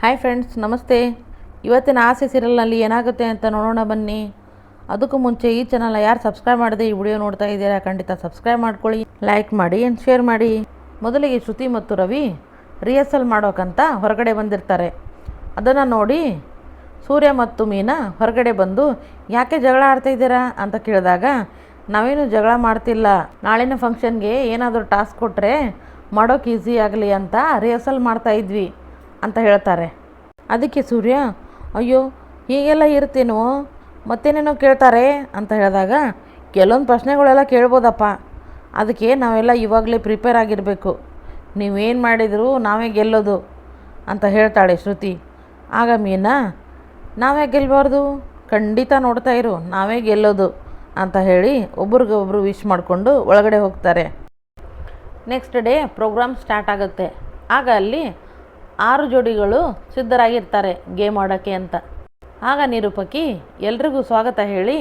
Hi friends ನಮಸ್ತೆ. ಇವತ್ತಿನ ಆಸೆ ಸೀರಿಯಲ್ನಲ್ಲಿ ಏನಾಗುತ್ತೆ ಅಂತ ನೋಡೋಣ ಬನ್ನಿ. ಅದಕ್ಕೂ ಮುಂಚೆ ಈ ಚಾನಲ್ನ ಯಾರು ಸಬ್ಸ್ಕ್ರೈಬ್ ಮಾಡದೆ ಈ ವಿಡಿಯೋ ನೋಡ್ತಾ ಇದ್ದೀರಾ, ಖಂಡಿತ ಸಬ್ಸ್ಕ್ರೈಬ್ ಮಾಡ್ಕೊಳ್ಳಿ ಲೈಕ್ ಮಾಡಿ ಆ್ಯಂಡ್ ಶೇರ್ ಮಾಡಿ. ಮೊದಲಿಗೆ ಶ್ರುತಿ ಮತ್ತು ರವಿ ರಿಹರ್ಸಲ್ ಮಾಡೋಕ್ಕಂತ ಹೊರಗಡೆ ಬಂದಿರ್ತಾರೆ. ಅದನ್ನು ನೋಡಿ ಸೂರ್ಯ ಮತ್ತು ಮೀನಾ ಹೊರಗಡೆ ಬಂದು, ಯಾಕೆ ಜಗಳ ಆಡ್ತಾ ಇದ್ದೀರಾ? ಅಂತ ಕೇಳಿದಾಗ, ನಾವೇನು ಜಗಳ ಮಾಡ್ತಿಲ್ಲ. ನಾಳಿನ ಫಂಕ್ಷನ್ಗೆ ಏನಾದರೂ ಟಾಸ್ಕ್ ಕೊಟ್ಟರೆ ಮಾಡೋಕೆ ಈಸಿ ಆಗಲಿ ಅಂತ ರಿಹರ್ಸಲ್ ಮಾಡ್ತಾ ಇದ್ವಿ. ಅಂತ ಹೇಳ್ತಾರೆ. ಅದಕ್ಕೆ ಸೂರ್ಯ, ಅಯ್ಯೋ, ಹೀಗೆಲ್ಲ ಇರ್ತೀನೋ? ಮತ್ತೇನೇನೋ ಕೇಳ್ತಾರೆ? ಅಂತ ಹೇಳಿದಾಗ, ಕೆಲವೊಂದು ಪ್ರಶ್ನೆಗಳೆಲ್ಲ ಕೇಳ್ಬೋದಪ್ಪ. ಅದಕ್ಕೆ ನಾವೆಲ್ಲ ಇವಾಗಲೇ ಪ್ರಿಪೇರ್ ಆಗಿರಬೇಕು. ನೀವೇನು ಮಾಡಿದರೂ ನಾವೇ ಗೆಲ್ಲೋದು, ಅಂತ ಹೇಳ್ತಾಳೆ ಶ್ರುತಿ. ಆಗ ಮೀನಾ ನಾವೇ ಗೆಲ್ಲಬಾರ್ದು ಖಂಡಿತ ನೋಡ್ತಾ ಇರು, ನಾವೇ ಗೆಲ್ಲೋದು, ಅಂತ ಹೇಳಿ ಒಬ್ರಿಗೊಬ್ರು ವಿಶ್ ಮಾಡಿಕೊಂಡು ಒಳಗಡೆ ಹೋಗ್ತಾರೆ. ನೆಕ್ಸ್ಟ್ ಡೇ ಪ್ರೋಗ್ರಾಮ್ ಸ್ಟಾರ್ಟ್ ಆಗುತ್ತೆ. ಆಗ ಅಲ್ಲಿ ಆರು ಜೋಡಿಗಳು ಸಿದ್ಧರಾಗಿರ್ತಾರೆ ಗೇಮ್ ಆಡೋಕ್ಕೆ ಅಂತ. ಆಗ ನಿರೂಪಕಿ, ಎಲ್ರಿಗೂ ಸ್ವಾಗತ ಹೇಳಿ,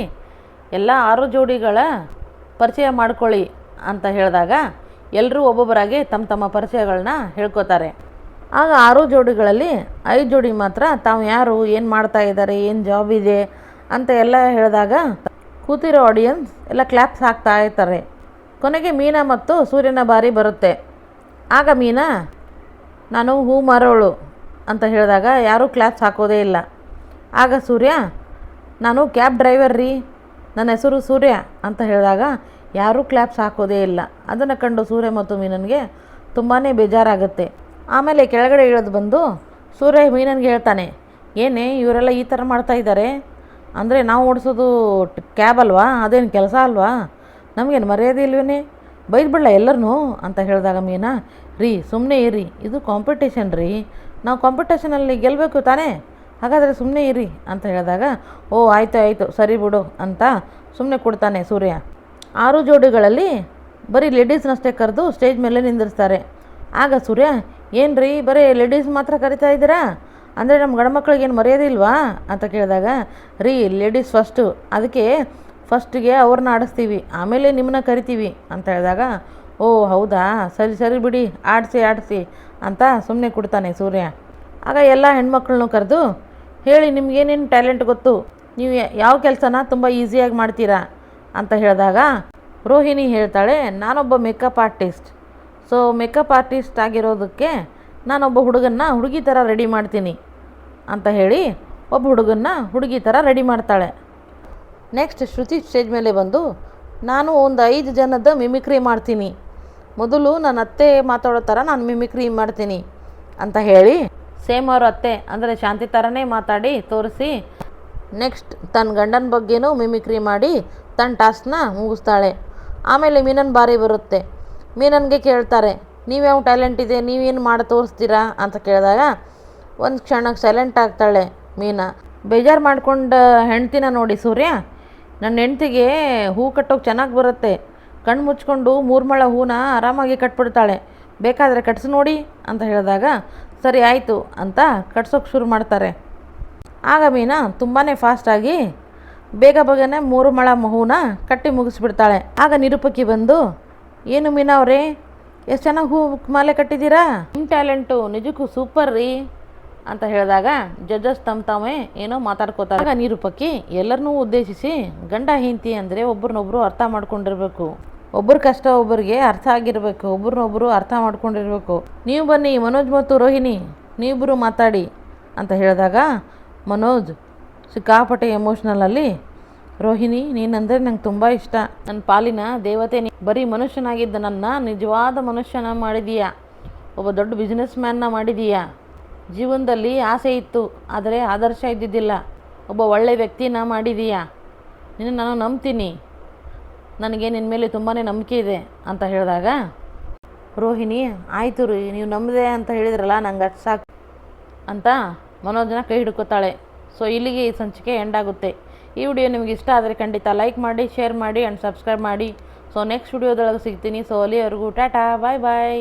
ಎಲ್ಲ ಆರು ಜೋಡಿಗಳ ಪರಿಚಯ ಮಾಡ್ಕೊಳ್ಳಿ ಅಂತ ಹೇಳಿದಾಗ ಎಲ್ಲರೂ ಒಬ್ಬೊಬ್ಬರಾಗಿ ತಮ್ಮ ತಮ್ಮ ಪರಿಚಯಗಳನ್ನ ಹೇಳ್ಕೊತಾರೆ. ಆಗ ಆರು ಜೋಡಿಗಳಲ್ಲಿ ಐದು ಜೋಡಿ ಮಾತ್ರ ತಾವು ಯಾರು, ಏನು ಮಾಡ್ತಾ ಇದ್ದಾರೆ, ಏನು ಜಾಬ್ ಇದೆ ಅಂತ ಎಲ್ಲ ಹೇಳಿದಾಗ ಕೂತಿರೋ ಆಡಿಯನ್ಸ್ ಎಲ್ಲ ಕ್ಲ್ಯಾಪ್ಸ್ ಹಾಕ್ತಾ ಇರ್ತಾರೆ. ಕೊನೆಗೆ ಮೀನಾ ಮತ್ತು ಸೂರ್ಯನ ಬಾರಿ ಬರುತ್ತೆ. ಆಗ ಮೀನಾ ನಾನು ಹೂ ಮಾರೋಳು ಅಂತ ಹೇಳಿದಾಗ ಯಾರೂ ಕ್ಲಾಪ್ಸ್ ಹಾಕೋದೇ ಇಲ್ಲ. ಆಗ ಸೂರ್ಯ, ನಾನು ಕ್ಯಾಬ್ ಡ್ರೈವರ್ ರೀ, ನನ್ನ ಹೆಸರು ಸೂರ್ಯ ಅಂತ ಹೇಳಿದಾಗ ಯಾರೂ ಕ್ಲಾಪ್ಸ್ ಹಾಕೋದೇ ಇಲ್ಲ. ಅದನ್ನು ಕಂಡು ಸೂರ್ಯ ಮತ್ತು ಮೀನನ್ಗೆ ತುಂಬಾ ಬೇಜಾರಾಗುತ್ತೆ. ಆಮೇಲೆ ಕೆಳಗಡೆ ಇಳಿದು ಬಂದು ಸೂರ್ಯ ಮೀನನ್ಗೆ ಹೇಳ್ತಾನೆ, ಏನೇ ಇವರೆಲ್ಲ ಈ ಥರ ಮಾಡ್ತಾ ಇದ್ದಾರೆ? ಅಂದರೆ ನಾವು ಓಡಿಸೋದು ಕ್ಯಾಬ್ ಅಲ್ವಾ? ಅದೇನು ಕೆಲಸ ಅಲ್ವಾ? ನಮಗೇನು ಮರ್ಯಾದೆ ಇಲ್ವೇನೆ? ಬೈದ್ಬಿಡಲ್ಲ ಎಲ್ಲರನ್ನೂ ಅಂತ ಹೇಳಿದಾಗ ಮೀನಾ ರೀ ಸುಮ್ಮನೆ ಇರಿ. ಇದು ಕಾಂಪಿಟೇಷನ್ ರೀ. ನಾವು ಕಾಂಪಿಟೇಷನಲ್ಲಿ ಗೆಲ್ಲಬೇಕು ತಾನೇ? ಹಾಗಾದರೆ ಸುಮ್ಮನೆ ಇರಿ ಅಂತ ಹೇಳಿದಾಗ, ಓ, ಆಯಿತು ಆಯಿತು, ಸರಿ ಬಿಡು ಅಂತ ಸುಮ್ಮನೆ ಕೊಡ್ತಾನೆ ಸೂರ್ಯ. ಆರು ಜೋಡಿಗಳಲ್ಲಿ ಬರೀ ಲೇಡೀಸ್ನಷ್ಟೇ ಕರೆದು ಸ್ಟೇಜ್ ಮೇಲೆ ನಿಂದಿರ್ತಾರೆ ಆಗ ಸೂರ್ಯ, ಏನು ರೀ, ಬರೀ ಲೇಡೀಸ್ ಮಾತ್ರ ಕರಿತಾ ಇದ್ದೀರಾ? ಅಂದರೆ ನಮ್ಮ ಗಂಡ್ಮಕ್ಳಿಗೆ ಏನು ಮರ್ಯಾದೆ ಇಲ್ವಾ? ಅಂತ ಕೇಳಿದಾಗ, ರೀ ಲೇಡೀಸ್ ಫಸ್ಟು ಅದಕ್ಕೆ ಫಸ್ಟಿಗೆ ಅವ್ರನ್ನ ಆಡಿಸ್ತೀವಿ, ಆಮೇಲೆ ನಿಮ್ಮನ್ನ ಕರಿತೀವಿ ಅಂತ ಹೇಳಿದಾಗ ಓ, ಹೌದಾ? ಸರಿ ಸರಿ ಬಿಡಿ, ಆಡಿಸಿ ಆಡಿಸಿ ಅಂತ ಸುಮ್ಮನೆ ಕೊಡ್ತಾನೆ ಸೂರ್ಯ. ಆಗ ಎಲ್ಲ ಹೆಣ್ಮಕ್ಳನ್ನೂ ಕರೆದು, ಹೇಳಿ ನಿಮ್ಗೇನೇನು ಟ್ಯಾಲೆಂಟ್ ಗೊತ್ತು? ನೀವು ಯಾವ ಕೆಲಸನ ತುಂಬ ಈಸಿಯಾಗಿ ಮಾಡ್ತೀರಾ? ಅಂತ ಹೇಳಿದಾಗ, ರೋಹಿಣಿ ಹೇಳ್ತಾಳೆ, ನಾನೊಬ್ಬ makeup artist. So, makeup artist ಆಗಿರೋದಕ್ಕೆ ನಾನೊಬ್ಬ ಹುಡುಗನ್ನ ಹುಡುಗಿ ಥರ ರೆಡಿ ಮಾಡ್ತೀನಿ ಅಂತ ಹೇಳಿ, ಒಬ್ಬ ಹುಡುಗನ್ನ ಹುಡುಗಿ ಥರ ರೆಡಿ ಮಾಡ್ತಾಳೆ. ನೆಕ್ಸ್ಟ್ ಶ್ರುತಿ ಸ್ಟೇಜ್ ಮೇಲೆ ಬಂದು, ನಾನು ಒಂದು ಐದು ಜನದ ಮಿಮಿಕ್ರಿ ಮಾಡ್ತೀನಿ. ಮೊದಲು ನನ್ನ ಅತ್ತೆ ಮಾತಾಡೋ ಥರ ನಾನು ಮಿಮಿಕ್ರಿ ಮಾಡ್ತೀನಿ ಅಂತ ಹೇಳಿ ಸೇಮ್ ಅವ್ರ ಅತ್ತೆ, ಅಂದರೆ ಶಾಂತಿ ಥರನೇ ಮಾತಾಡಿ, ತೋರಿಸಿ. ನೆಕ್ಸ್ಟ್ ತನ್ನ ಗಂಡನ ಬಗ್ಗೆನೂ ಮಿಮಿಕ್ರಿ ಮಾಡಿ, ತನ್ನ ಟಾಸ್ಕ್ನ ಮುಗಿಸ್ತಾಳೆ. ಆಮೇಲೆ ಮೀನನ್ ಬಾರಿ ಬರುತ್ತೆ. ಮೀನನ್ಗೆ ಕೇಳ್ತಾರೆ ನೀವ್ಯಾವ ಟ್ಯಾಲೆಂಟ್ ಇದೆ? ನೀವೇನು ಮಾಡಿ ತೋರಿಸ್ತೀರಾ? ಅಂತ ಕೇಳಿದಾಗ, ಒಂದು ಕ್ಷಣಕ್ಕೆ ಸೈಲೆಂಟ್ ಆಗ್ತಾಳೆ ಮೀನಾ. ಬೇಜಾರು ಮಾಡ್ಕೊಂಡು ಹೆಂಡ್ತಿನ ನೋಡಿ ಸೂರ್ಯ ನನ್ನ ಹೆಂಡ್ತಿಗೆ ಹೂ ಕಟ್ಟೋಕೆ ಚೆನ್ನಾಗಿ ಬರುತ್ತೆ. ಕಣ್ಣು ಮುಚ್ಕೊಂಡು ಮೂರ್ಮಳ ಹೂನ ಆರಾಮಾಗಿ ಕಟ್ಬಿಡ್ತಾಳೆ. ಬೇಕಾದರೆ ಕಟ್ಸು ನೋಡಿ ಅಂತ ಹೇಳಿದಾಗ, ಸರಿ ಆಯಿತು ಅಂತ ಕಟ್ಸೋಕೆ ಶುರು ಮಾಡ್ತಾರೆ. ಆಗ ಮೀನಾ ತುಂಬಾ ಫಾಸ್ಟಾಗಿ ಬೇಗ ಬೇಗನೆ ಮೂರು ಮಳ ಹೂನ ಕಟ್ಟಿ ಮುಗಿಸ್ಬಿಡ್ತಾಳೆ. ಆಗ ನಿರೂಪಕಿ ಬಂದು, ಏನು ಮೀನಾ ಅವರೇ, ಎಷ್ಟು ಚೆನ್ನಾಗಿ ಹೂ ಮಾಲೆ ಕಟ್ಟಿದ್ದೀರಾ? ನಿಮ್ಮ ಟ್ಯಾಲೆಂಟು, ನಿಜಕ್ಕೂ ಸೂಪರ್ ರೀ ಅಂತ ಹೇಳಿದಾಗ ಜಡ್ಜಸ್ ತಮ್ಮ ತಾವೇ ಏನೋ ಮಾತಾಡ್ಕೋತಾರೆ. ಆಗ ನಿರೂಪಕಿ ಎಲ್ಲರನ್ನೂ ಉದ್ದೇಶಿಸಿ ಗಂಡ ಹೆಂಡತಿ ಅಂದರೆ ಒಬ್ರನ್ನೊಬ್ಬರು ಅರ್ಥ ಮಾಡ್ಕೊಂಡಿರ್ಬೇಕು. ಒಬ್ಬರ ಕಷ್ಟ ಒಬ್ಬರಿಗೆ ಅರ್ಥ ಆಗಿರಬೇಕು, ಒಬ್ರನ್ನೊಬ್ರು ಅರ್ಥ ಮಾಡ್ಕೊಂಡಿರಬೇಕು. ನೀವು ಬನ್ನಿ, ಮನೋಜ್ ಮತ್ತು ರೋಹಿಣಿ ನೀವಿಬ್ಬರು ಮಾತಾಡಿ ಅಂತ ಹೇಳಿದಾಗ, ಮನೋಜ್, ಸಿಕ್ಕಾಪಟ್ಟೆ ಎಮೋಷ್ನಲಲ್ಲಿ ರೋಹಿಣಿ, ನೀನಂದರೆ ನಂಗೆ ತುಂಬ ಇಷ್ಟ. ನನ್ನ ಪಾಲಿನ ದೇವತೆ ನೀ ಬರೀ ಮನುಷ್ಯನಾಗಿದ್ದ ನನ್ನ ನಿಜವಾದ ಮನುಷ್ಯನ ಮಾಡಿದೀಯಾ. ಒಬ್ಬ ದೊಡ್ಡ ಬಿಸ್ನೆಸ್ ಮ್ಯಾನ್ನ ಮಾಡಿದೀಯಾ. ಜೀವನದಲ್ಲಿ ಆಸೆ ಇತ್ತು, ಆದರೆ ಆದರ್ಶ ಇದ್ದಿದ್ದಿಲ್ಲ. ಒಬ್ಬ ಒಳ್ಳೆ ವ್ಯಕ್ತಿನ ಮಾಡಿದೀಯಾ. ನಿನ್ನ ನಾನು ನಂಬ್ತೀನಿ. ನನಗೆ ನಿನ್ನ ಮೇಲೆ ತುಂಬಾ ನಂಬಿಕೆ ಇದೆ ಅಂತ ಹೇಳಿದಾಗ, ರೋಹಿಣಿ, ಆಯಿತು ರೀ, ನೀವು ನಂಬಿದೆ ಅಂತ ಹೇಳಿದ್ರಲ್ಲ, ನಂಗೆ ಅದು ಸಾಕು ಅಂತ ಮನೋಜನ ಕೈ ಹಿಡ್ಕೋತಾಳೆ. ಸೊ ಇಲ್ಲಿಗೆ ಈ ಸಂಚಿಕೆ ಎಂಡ್ ಆಗುತ್ತೆ. ಈ ವಿಡಿಯೋ ನಿಮಗೆ ಇಷ್ಟ ಆದರೆ ಖಂಡಿತ ಲೈಕ್ ಮಾಡಿ ಶೇರ್ ಮಾಡಿ ಆ್ಯಂಡ್ ಸಬ್ಸ್ಕ್ರೈಬ್ ಮಾಡಿ. ಸೊ ನೆಕ್ಸ್ಟ್ ವಿಡಿಯೋದೊಳಗೆ ಸಿಗ್ತೀನಿ. ಸೊ ಅಲ್ಲಿವರೆಗೂ ಟಾಟಾ ಬಾಯ್ ಬಾಯ್